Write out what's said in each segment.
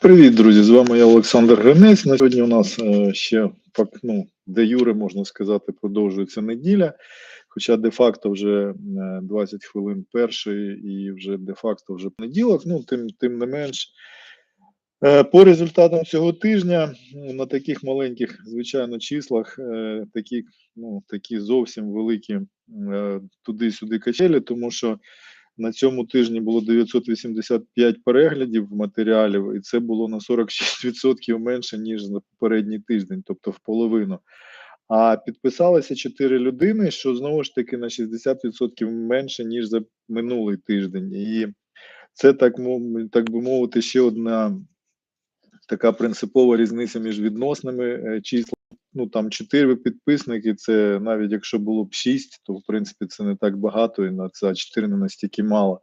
Привіт, друзі! З вами я Олександр Гринець. На сьогодні у нас е, ще ну, де юре, можна сказати, продовжується неділя. Хоча де-факто вже е, 20 хвилин першої і вже де-факто вже понеділок. Ну, тим, тим не менш, е, по результатам цього тижня на таких маленьких, звичайно, числах, е, такі, ну, такі зовсім великі е, туди-сюди качелі, тому що на цьому тижні було 985 переглядів матеріалів, і це було на 46% менше, ніж за попередній тиждень, тобто в половину. А підписалися 4 людини, що знову ж таки на 60% менше, ніж за минулий тиждень. І це так, так би мовити, ще одна така принципова різниця між відносними е, числами. Ну там 4 підписники, це навіть якщо було б 6, то в принципі це не так багато, і на це 4 не настільки мало.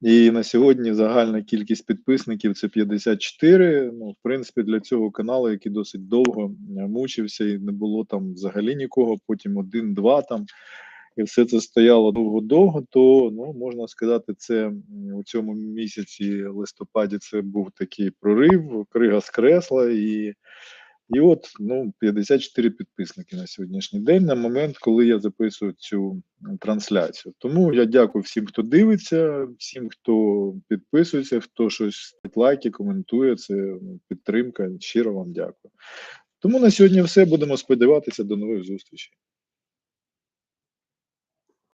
І на сьогодні загальна кількість підписників це 54. Ну, в принципі, для цього каналу, який досить довго е, мучився, і не було там взагалі нікого, потім один-два там. І все це стояло довго-довго, то ну можна сказати, це у цьому місяці листопаді це був такий прорив, крига скресла, і, і от ну 54 підписники на сьогоднішній день, на момент, коли я записую цю трансляцію. Тому я дякую всім, хто дивиться, всім, хто підписується, хто щось лайки, коментує. Це ну, підтримка. Щиро вам дякую. Тому на сьогодні все. Будемо сподіватися до нових зустрічей.